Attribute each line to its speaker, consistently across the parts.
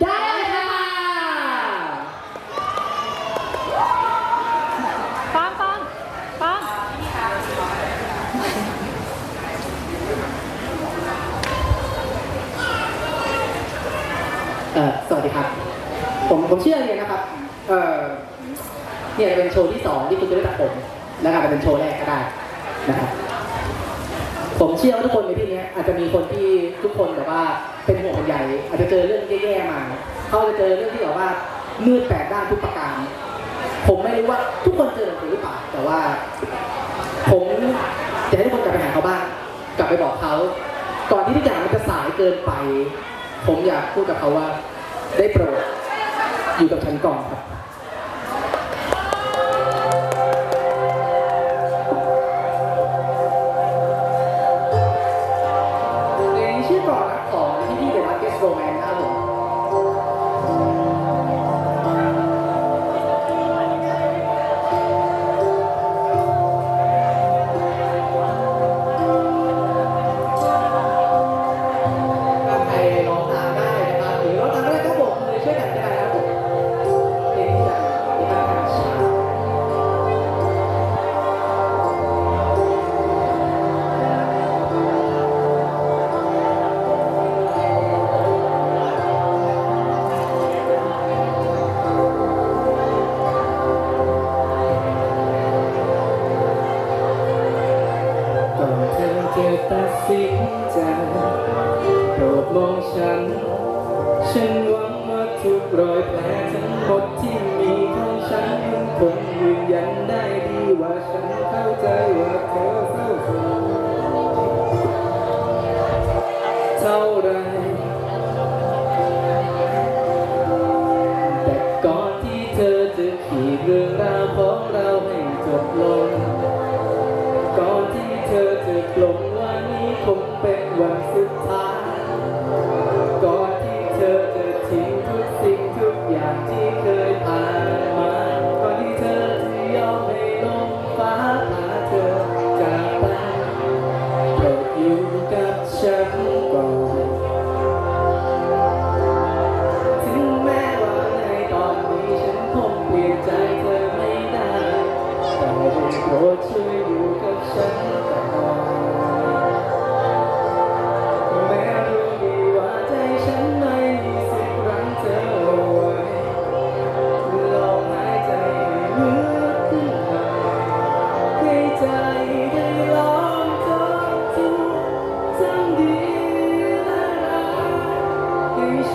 Speaker 1: ได้ค่ะ
Speaker 2: ปังปังปัง
Speaker 1: เอ่อสวัสดีครับ ผมผมชื่อเรียนนะครับ เอ่อเนี่ยจะเป็นโชว์ที่สองที่คุณจะได้ตัดผมนะครับแต่เป็นโชว์แรกก็ได้นะครับ ผมเชื่อว่าทุกคนในที่นี้อาจจะมีคนที่ทุกคนแบบว่าเป็นห่วงเป็นใยอาจจะเจอเรื่องแย่ๆมาเขาจะเจอเรื่องที่แบบว่ามืดแปดด้านทุกประการ ผมไม่รู้ว่าทุกคนเจอหรือเปล่าแต่ว่า ผมจะให้ทุกคนกลับไปหาเขาบ้าง กลับไปบอกเขา ก่อนที่ทุกอย่างมันจะสายเกินไป ผมอยากพูดกับเขาว่า ได้โปรดอยู่กับฉันก่อนครับ ธอจะตัดสินใจโปรดมองฉัน ฉันหวังว่าทุกรอยแผลทั้งหมดที่มีของฉันมันคงยืนยันได้ดีว่าฉัน ลงวันนี้คงเป็นวันสุดท้าย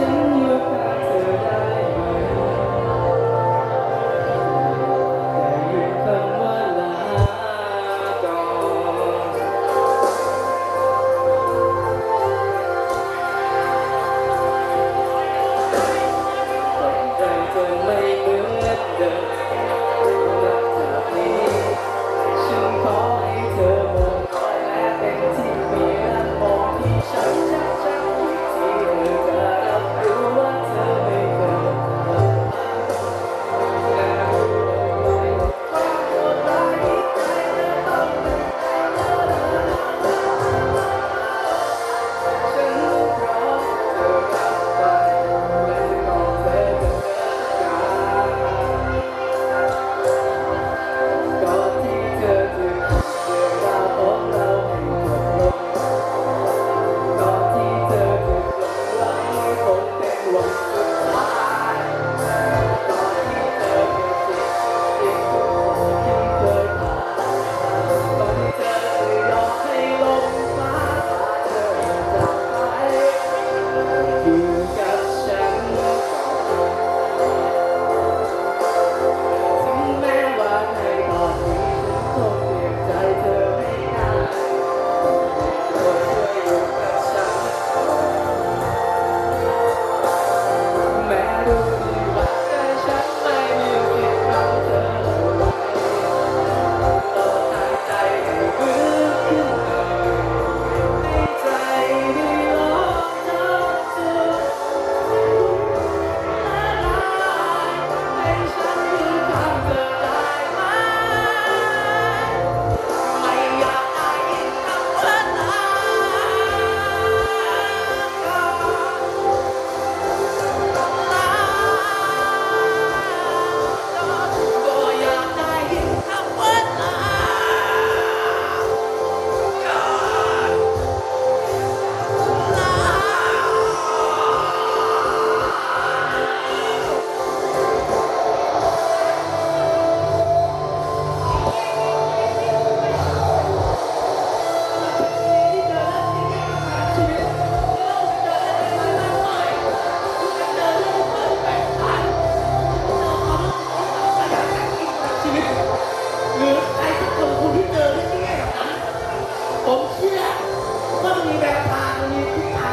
Speaker 1: Thank you.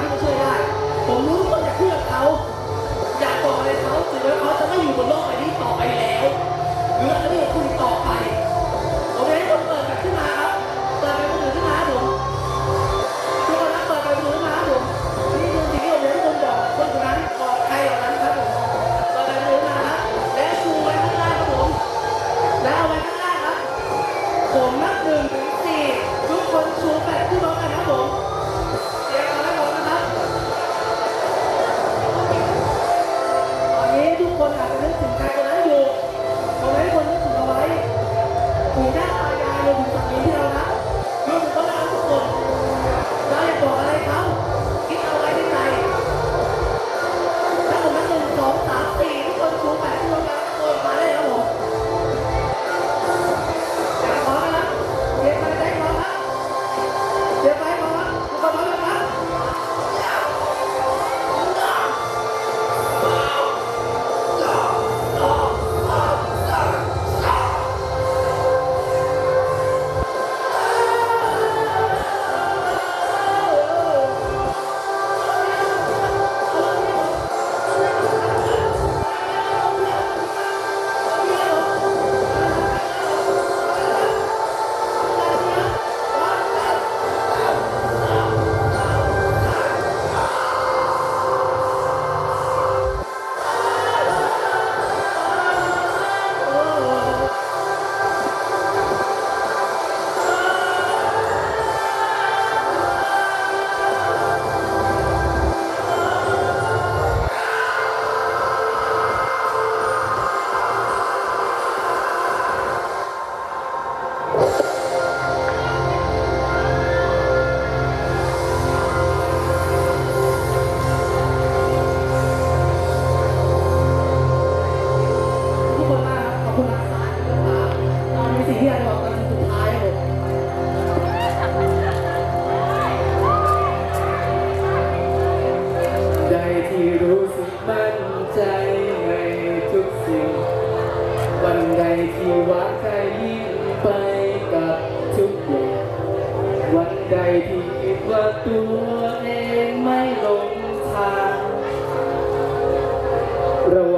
Speaker 1: ที่มาช่วยได้ ผมรู้ว่าอยากคุยกับเขา อยากบอกอะไรเขาถึงแม้เขาจะไม่อยู่บนโลกใบนี้ต่อไปแล้วหรืออาจจะไม่เห็นคุณต่อไป ผมเลยให้คนเปิดแบบขึ้นมาครับ เปิดไปคนอื่นขึ้นมาผมทุกคนนะเปิดไปคนอื่นขึ้นมาผมนี่คือสิ่งที่ผมอยากให้คนบอกคนคนนั้นบอกใครเหล่านั้นครับผมเปิดไปคนอื่นขึ้นมาครับและชูไว้ข้างหน้าครับผมและเอาไว้ข้างหน้าครับ ผมนับหนึ่งถึงสี่ทุกคนชูแปดขึ้น้อมกันครับผมั่นใจในทุกสิ่ง วันใดที่วางใจยิ่งไปกับทุกอย่างวันใดที่คิดว่าตัวเองไม่หลงทางระวั